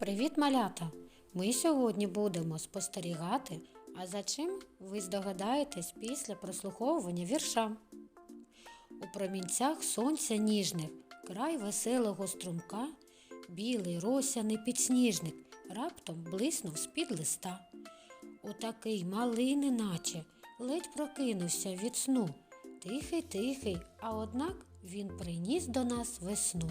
Привіт, малята! Ми сьогодні будемо спостерігати, а за чим ви здогадаєтесь після прослуховування вірша. У промінцях сонця ніжних, край веселого струмка, білий росяний підсніжник раптом блиснув з-під листа. Отакий малий неначе ледь прокинувся від сну. Тихий, тихий, а однак він приніс до нас весну.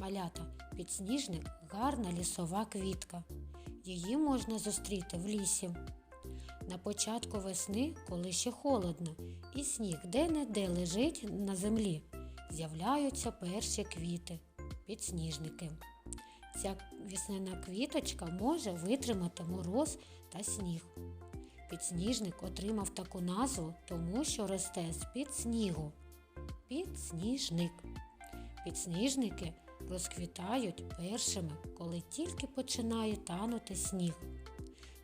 Малята, підсніжник гарна лісова квітка. Її можна зустріти в лісі. На початку весни, коли ще холодно, і сніг де-не-де лежить на землі, з'являються перші квіти підсніжники. Ця весняна квіточка може витримати мороз та сніг. Підсніжник отримав таку назву, тому що росте з-під снігу. Підсніжник. Підсніжники розквітають першими, коли тільки починає танути сніг.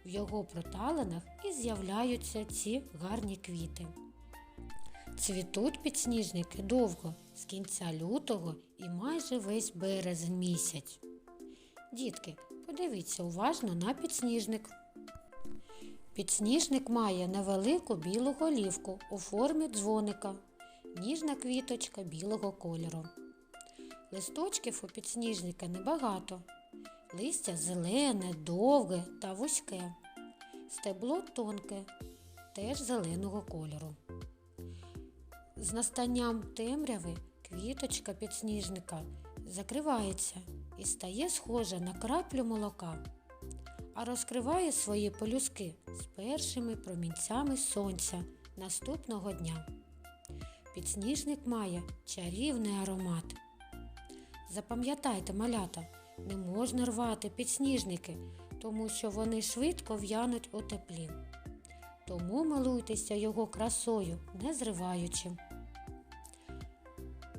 В його проталинах і з'являються ці гарні квіти. Цвітуть підсніжники довго, з кінця лютого і майже весь березень місяць. Дітки, подивіться уважно на підсніжник. Підсніжник має невелику білу голівку у формі дзвоника, ніжна квіточка білого кольору. Листочків у підсніжника небагато. Листя зелене, довге та вузьке. Стебло тонке, теж зеленого кольору. З настанням темряви квіточка підсніжника закривається і стає схожа на краплю молока, а розкриває свої полюски з першими промінцями сонця наступного дня. Підсніжник має чарівний аромат. Запам'ятайте, малята, не можна рвати підсніжники, тому що вони швидко в'януть у теплі. Тому милуйтеся його красою, не зриваючи.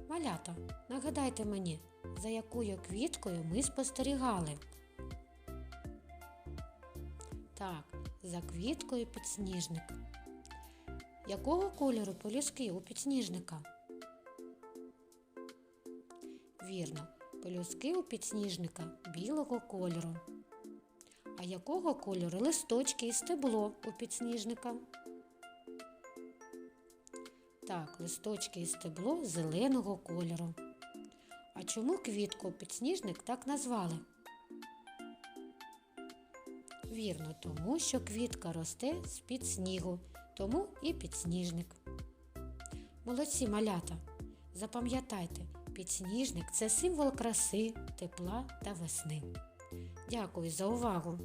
Малята, нагадайте мені, за якою квіткою ми спостерігали. Так, за квіткою підсніжник. Якого кольору полюски у підсніжника? Вірно, пелюстки у підсніжника білого кольору. А якого кольору листочки і стебло у підсніжника? Так, листочки і стебло зеленого кольору. А чому квітку підсніжник так назвали? Вірно, тому що квітка росте з-під снігу, тому і підсніжник. Молодці малята! Запам'ятайте, підсніжник це символ краси, тепла та весни. Дякую за увагу!